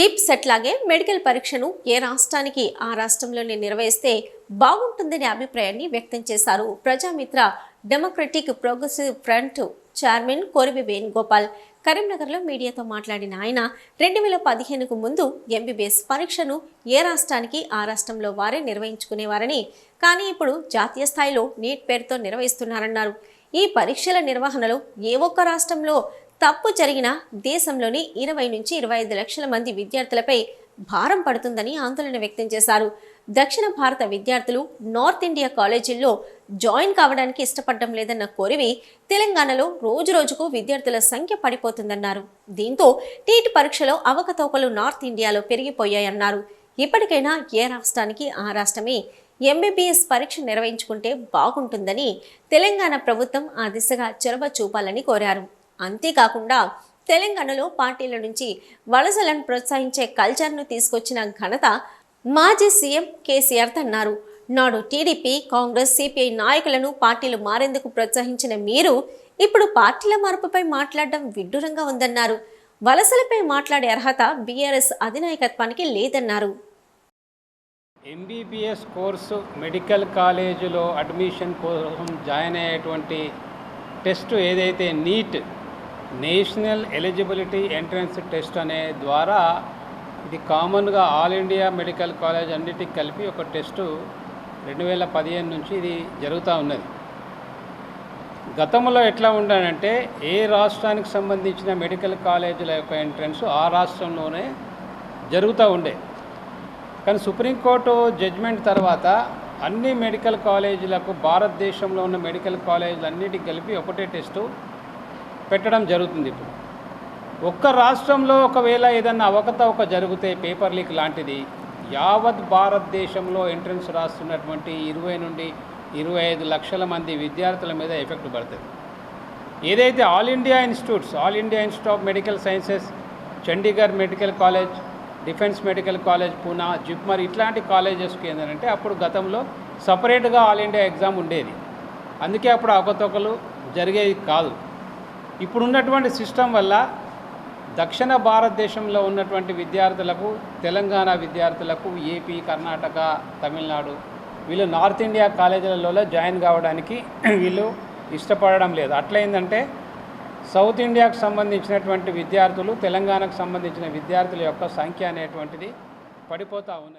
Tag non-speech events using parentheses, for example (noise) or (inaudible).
EAPCET లాగే medical పరీక్షను ఏ రాష్ట్రానికి ఆ రాష్ట్రంలోనే నిర్వహిస్తే బాగుంటుందనే అభిప్రాయాన్ని వ్యక్తం చేశారు Prajamitra democratic progressive front chairman Korivi Venugopal. కరీంనగర్లో మీడియాతో మాట్లాడిన ఆయన రెండు వేల పదిహేనుకు ముందు ఎంబీబీఎస్ పరీక్షను ఏ రాష్ట్రానికి ఆ రాష్ట్రంలో వారే నిర్వహించుకునేవారని కానీ ఇప్పుడు జాతీయ స్థాయిలో నీట్ పేరుతో నిర్వహిస్తున్నారన్నారు. ఈ పరీక్షల నిర్వహణలో ఏ ఒక్క రాష్ట్రంలో తప్పు జరిగిన దేశంలోని ఇరవై నుంచి ఇరవై ఐదు లక్షల మంది విద్యార్థులపై భారం పడుతుందని ఆందోళన వ్యక్తం చేశారు. దక్షిణ భారత విద్యార్థులు నార్త్ ఇండియా కాలేజీల్లో జాయిన్ కావడానికి ఇష్టపడడం లేదన్న కోరివి తెలంగాణలో రోజు రోజుకు విద్యార్థుల సంఖ్య పడిపోతుందన్నారు. దీంతో టీట్ పరీక్షలో అవకతవకలు నార్త్ ఇండియాలో పెరిగిపోయాయన్నారు. ఇప్పటికైనా ఏ రాష్ట్రానికి ఆ రాష్ట్రమే ఎంబీబీఎస్ పరీక్ష నిర్వహించుకుంటే బాగుంటుందని తెలంగాణ ప్రభుత్వం ఆ దిశగా చొరవ చూపాలని కోరారు. అంతేకాకుండా తెలంగాణలో పార్టీల నుంచి వలసలను ప్రోత్సహించే కల్చర్ను తీసుకొచ్చిన ఘనత మాజీ సీఎం కేసీఆర్ అన్నారు. నాడు టీడీపీ కాంగ్రెస్ సిపిఐ నాయకులను పార్టీలు మారేందుకు ప్రోత్సహించిన మీరు ఇప్పుడు పార్టీల మార్పుపై మాట్లాడడం విడ్డూరంగా ఉందన్నారు. వలసలపై మాట్లాడే అర్హత బీఆర్ఎస్ అధినాయకత్వానికి లేదన్నారు. ఎంబీబీఎస్ కోర్సు మెడికల్ కాలేజీలో అడ్మిషన్ కోసం జాయిన్ అయ్యేటువంటి టెస్ట్ ఏదైతే NEET national eligibility entrance test అనే ద్వారా ఇది కామన్గా ఆల్ ఇండియా మెడికల్ కాలేజ్ అన్నిటికి కలిపి ఒక టెస్టు రెండు వేల పదిహేను నుంచి ఇది జరుగుతూ ఉన్నది. గతంలో ఎట్లా ఉండాలంటే ఏ రాష్ట్రానికి సంబంధించిన మెడికల్ కాలేజీల యొక్క ఎంట్రన్స్ ఆ రాష్ట్రంలోనే జరుగుతూ ఉండే. కానీ సుప్రీంకోర్టు జడ్జ్మెంట్ తర్వాత అన్ని మెడికల్ కాలేజీలకు భారతదేశంలో ఉన్న మెడికల్ కాలేజీలు అన్నిటికి కలిపి ఒకటే టెస్టు పెట్టడం జరుగుతుంది ఇప్పుడు. ఒక్క రాష్ట్రంలో ఒకవేళ ఏదన్నా అవకతవక జరిగితే పేపర్ లీక్ లాంటిది యావత్ భారతదేశంలో ఎంట్రన్స్ రాస్తున్నటువంటి ఇరవై నుండి ఇరవై ఐదు లక్షల మంది విద్యార్థుల మీద ఎఫెక్ట్ పడుతుంది. ఏదైతే all India institutes all India institute of medical sciences Chandigarh medical college defence medical college Poona JIPMER ఇట్లాంటి కాలేజెస్కి ఏంటంటే అప్పుడు గతంలో సపరేట్గా ఆల్ ఇండియా ఎగ్జామ్ ఉండేది. అందుకే అప్పుడు అవకతవకలు జరిగేది కాదు. ఇప్పుడు ఉన్నటువంటి సిస్టమ్ వల్ల దక్షిణ భారతదేశంలో ఉన్నటువంటి విద్యార్థులకు తెలంగాణ విద్యార్థులకు ఏపీ కర్ణాటక తమిళనాడు వీళ్ళు నార్త్ ఇండియా కాలేజీలలో జాయిన్ కావడానికి (clears throat) వీళ్ళు ఇష్టపడడం లేదు. అట్లయిందంటే సౌత్ ఇండియాకు సంబంధించినటువంటి విద్యార్థులు తెలంగాణకు సంబంధించిన విద్యార్థుల యొక్క సంఖ్య అనేటువంటిది పడిపోతూ ఉన్నది.